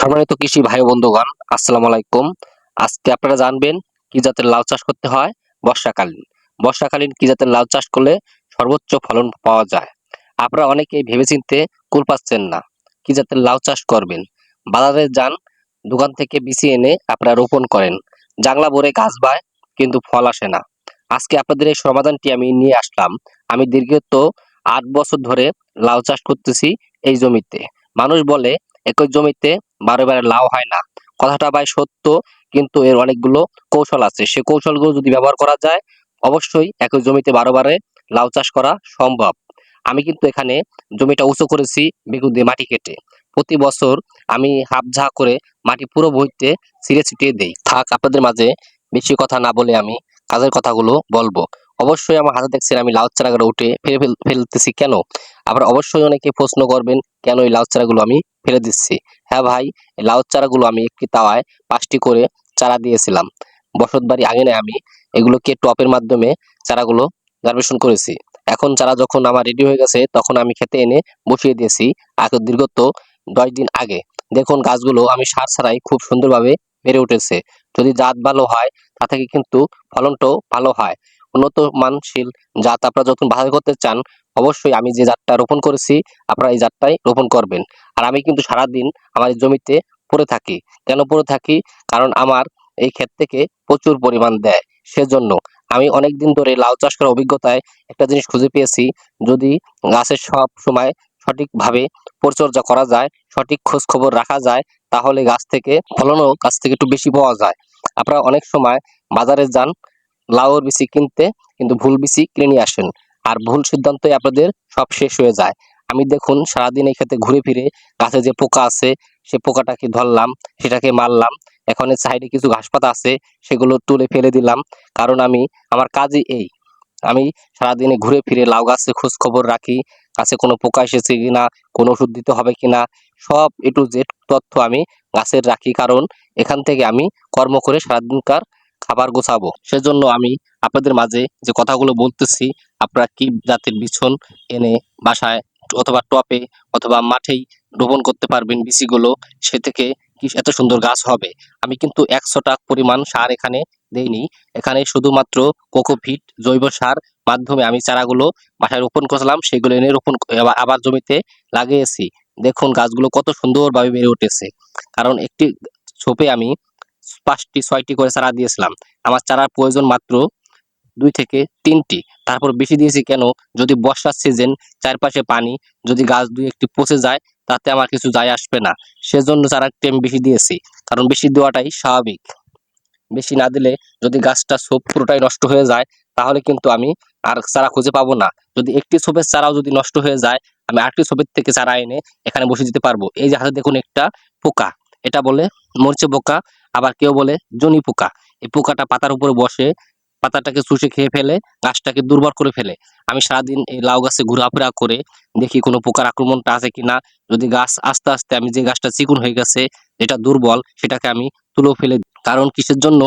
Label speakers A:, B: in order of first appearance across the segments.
A: সম্মানিত কৃষি ভাই বন্ধুগণ, আসসালামু আলাইকুম। আজকে আপনারা জানবেন কি জাতের লাউ চাষ করতে হয় বর্ষাকালীন। বর্ষাকালীন কি জাতের লাউ চাষ করলে সর্বোচ্চ ফলন পাওয়া যায়? আপনারা অনেকেই ভেবেচিন্তে কুল পাচ্ছেন না। কি জাতের লাউ চাষ করবেন? বাজারে যান, দোকান থেকে বিচি এনে আপনারা রোপণ করেন। জাংলা ভরে গাছ বায়, কিন্তু ফল আসে না। আজকে আপনাদের এই সমাধানটি আমি নিয়ে আসলাম। আমি দীর্ঘত আট বছর ধরে লাউ চাষ করতেছি এই জমিতে। মানুষ বলে একই জমিতে বারে বারে লাউ হয় না। কথাটা ভাই সত্য, কিন্তু এর অনেকগুলো কৌশল আছে। সে কৌশলগুলো যদি ব্যবহার করা যায়, অবশ্যই একই জমিতে বারো বারে লাউ চাষ করা সম্ভব। আমি কিন্তু এখানে জমিটা উঁচু করেছি, বেগুন দিয়ে মাটি কেটে। প্রতি বছর আমি হাফ ঝা করে মাটি পুরো বইতে ছিঁড়ে ছিটিয়ে দেই। থাক, আপনাদের মাঝে বেশি কথা না বলে আমি কাজের কথাগুলো বলব। অবশ্যই আমার হাতে দেখছেন, আমি লাউ চারাগুলো উঠে ফেলে ফেল- ফেলতেছি কেন? আবার অবশ্যই অনেকে প্রশ্ন করবেন, কেন এই লাউ চারাগুলো আমি ফেলে দিচ্ছি? হ্যাঁ ভাই, এই লাউ চারাগুলো আমি একটি তাওয়ায় পাঁচটি করে চারা দিয়েছিলাম। বসত বাড়ি আঙিনায় আমি, এগুলোকে টপের মাধ্যমে চারাগুলো গার্বেশন করেছি। এখন চারা যখন আমার রেডি হয়ে গেছে, তখন আমি খেতে এনে বসিয়ে দিয়েছি, আগে দীর্ঘত দশ দিন আগে। দেখুন, গাছগুলো আমি সার ছাড়াই খুব সুন্দরভাবে বেড়ে উঠেছে। যদি জাত ভালো হয়, তা থেকে কিন্তু ফলনটাও ভালো হয়। উন্নত মানশীল জাত আপনারা যখন বাছাই করতে চান, অবশ্যই আমি যে জাতটা রোপণ করেছি, আপনারা এই জাতটাই রোপণ করবেন। আর আমি কিন্তু সারাদিন আমার জমিতে পড়ে থাকি। কেন পড়ে থাকি? কারণ আমার এই ক্ষেত থেকে প্রচুর পরিমাণ দেয়। সেজন্য আমি অনেক দিন ধরে লাউ চাষ করার অভিজ্ঞতায় একটা জিনিস খুঁজে পেয়েছি। যদি গাছের সব সময় সঠিকভাবে পরিচর্যা করা যায়, সঠিক খোঁজ খবর রাখা যায়, তাহলে গাছ থেকে ফলনও গাছ থেকে একটু বেশি পাওয়া যায়। আপনারা অনেক সময় বাজারে যান লাউর বিচি কিনতে কিন্তু ভুল বিচি কিনে নিয়ে আসেন। আর ভুল সিদ্ধান্তই আপনাদের সব শেষ হয়ে যায়। আমি দেখুন সারাদিন এই ক্ষেত্রে ঘুরে ফিরে গাছে যে পোকা আছে, সে পোকাটাকে ধরলাম, সেটাকে মারলাম। এখন সাইডে কিছু ঘাস পাতা আছে, সেগুলো তুলে ফেলে দিলাম। কারণ আমি, আমার কাজই এই। আমি সারাদিনে ঘুরে ফিরে লাউ গাছে খোঁজ খবর রাখি, গাছে কোনো পোকা এসেছে কিনা, কোনো ওষুধ দিতে হবে কিনা, সব এ টু জেড তথ্য আমি গাছের রাখি। কারণ এখান থেকে আমি কর্ম করে সারাদিনকার খাবার গোছাবো। সেজন্য আমি আপনাদের মাঝে যে কথাগুলো বলতেছি, আপনারা কি জাতের বিছন এনে বাসায় অথবা টপে অথবা মাঠেই রোপণ করতে পারবেন বিচিগুলো, সে থেকে কি এত সুন্দর গাছ হবে? আমি কিন্তু একশো টাকা পরিমাণ সার এখানে দেইনি। এখানে শুধুমাত্র কোকোপিট জৈব সার মাধ্যমে আমি চারাগুলো বাসায় রোপণ করলাম, সেগুলো এনে রোপণ আবার জমিতে লাগিয়েছি। দেখুন গাছগুলো কত সুন্দরভাবে বেড়ে উঠেছে। কারণ একটি ছোপে আমি পাঁচটি, ছয়টি করে চারা দিয়েছিলাম। আমার চারার প্রয়োজন মাত্র দুই থেকে তিনটি। তারপর বেশি দিয়েছি কেন? যদি বর্ষার সিজন চারপাশে পানি, যদি গাছ দুই একটি পচে যায়, তাতে আমার কিছু যায় আসবে না। সেজন্য চারা আমি বেশি দিয়েছি, কারণ বেশি দেওয়াটাই স্বাভাবিক। বেশি না দিলে যদি গাছটা ছোপ পুরোটাই নষ্ট হয়ে যায়, তাহলে কিন্তু আমি আর চারা খুঁজে পাবো না। যদি একটি ছোপের চারাও যদি নষ্ট হয়ে যায়, আমি আরেকটি ছোপের থেকে চারা এনে এখানে বসে দিতে পারব। এই যে হাতে দেখুন একটা পোকা, এটা বলে মরচে পোকা। আবার কেউ বলে জনি পোকা। এই পোকাটা পাতার উপরে বসে, পাতাটাকে চুষে খেয়ে ফেলে, গাছটাকে দুর্বল করে ফেলে। আমি সারাদিন এই লাউ গাছে ঘোরাফেরা করে দেখি কোনো পোকার আক্রমণটা আছে কিনা। যদি গাছ আস্তে আস্তে আমি যে গাছটা চিকুন হয়ে গেছে, যেটা দুর্বল, সেটাকে আমি তুলো ফেলে কারণ কিসের জন্য?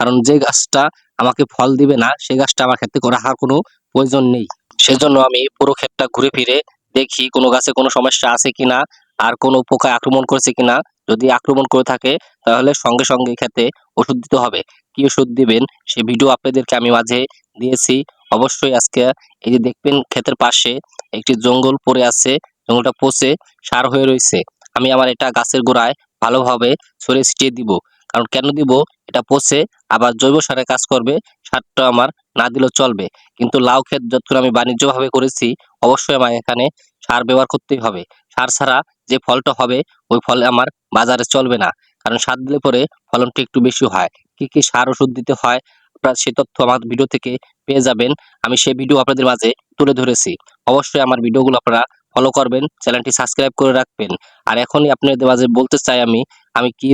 A: কারণ যে গাছটা আমাকে ফল দিবে না সেই গাছটা আমার ক্ষেত্রে রাখার কোনো প্রয়োজন নেই। সেজন্য আমি পুরো ক্ষেতটা ঘুরে ফিরে দেখি কোনো গাছে কোনো সমস্যা আছে কিনা, আর কোনো পোকা আক্রমণ করেছে কিনা। যদি আক্রমণ করে থাকে, তাহলে সঙ্গে সঙ্গে খেতে ওষুধ দিতে হবে। কি ওষুধ দিবেন, সে ভিডিও আপনাদেরকে আমি মাঝে দিয়েছি। অবশ্যই আজকে এই যে দেখবেন ক্ষেতের পাশে একটি জঙ্গল পড়ে আছে, জঙ্গলটা পচে সার হয়ে রয়েছে। আমি আমার এটা গাছের গোড়ায় ভালোভাবে ছড়িয়ে ছিটিয়ে দিব। কারণ কেন দিব? এটা পচে, আবার জৈব সারে কাজ করবে, সারটা আমার না দিলেও চলবে। কিন্তু লাউ ক্ষেত যতক্ষণ আমি বাণিজ্যভাবে করেছি, অবশ্যই আমার এখানে সার ব্যবহার করতেই হবে। সার ছাড়া যে ফলটা হবে, ওই ফল আমার বাজারে চলবে না। কারণ সার দিলে পরে ফলনটা একটু বেশি হয়। কি কি সার ওষুধ দিতে হয়, আপনারা সে তথ্য আমার ভিডিও থেকে পেয়ে যাবেন। আমি সেই ভিডিও আপনাদের মাঝে তুলে ধরেছি। অবশ্যই আমার ভিডিওগুলো আপনারা ফলো করবেন, চ্যানেলটি সাবস্ক্রাইব করে রাখবেন। আর এখনই আপনাদের মাঝে বলতে চাই আমি আমি কি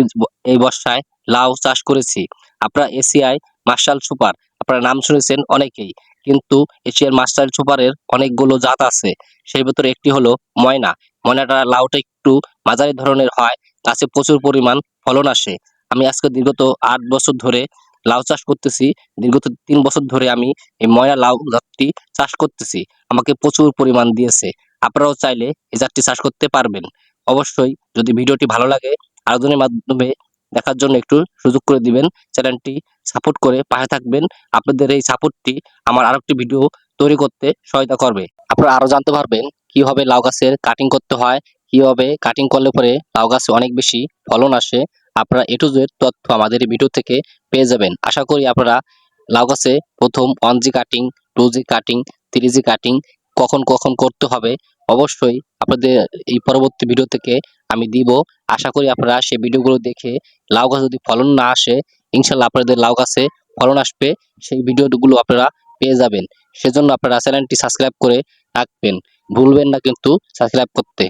A: এই বর্ষায় লাউ চাষ করেছি? আপনারা এসিআই, মার্শাল সুপার, আপনারা নাম শুনেছেন অনেকেই। কিন্তু এশিয়ার মাস্টার সুপারের অনেকগুলো জাত আছে। সেই ভেতরে একটি হলো ময়না। ময়নাটা লাউটা একটু মাঝারি ধরনের হয়, গাছে প্রচুর পরিমাণ ফলন আসে। আমি আজকে দীর্ঘত আট বছর ধরে লাউ চাষ করতেছি। দীর্ঘত তিন বছর ধরে আমি এই ময়না লাউ জাতটি চাষ করতেছি। আমাকে প্রচুর পরিমাণ দিয়েছে। আপনারাও চাইলে এই জাতটি চাষ করতে পারবেন। অবশ্যই যদি ভিডিওটি ভালো লাগে আরেকজনের মাধ্যমে দেখার জন্য একটু সুযোগ করে দিবেন। চ্যানেলটি সাপোর্ট করে পাশে থাকবেন। আপনাদের এই সাপোর্টটি আমার আরেকটি ভিডিও তৈরি করতে সহায়তা করবে। আপনারা আরও জানতে পারবেন কীভাবে লাউ গাছের কাটিং করতে হয়, কীভাবে কাটিং করলে পরে লাউ গাছে অনেক বেশি ফলন আসে, আপনারা এ টু জেড তথ্য আমাদের এই ভিডিও থেকে পেয়ে যাবেন। আশা করি আপনারা লাউ গাছে প্রথম one G cutting two G cutting three G cutting কখন কখন করতে হবে অবশ্যই আপনাদের এই পরবর্তী ভিডিও থেকে আমি দিব। আশা করি আপনারা সেই ভিডিওগুলো দেখে লাউ গাছ যদি ফলন না আসে, ইনশাল্লাহ আপনাদের লাউ গাছে ফলন আসবে, সেই ভিডিওগুলো আপনারা পেয়ে যাবেন। সেজন্য আপনারা চ্যানেলটি সাবস্ক্রাইব করে রাখবেন। ভুলবেন না কিন্তু সাবস্ক্রাইব করতে।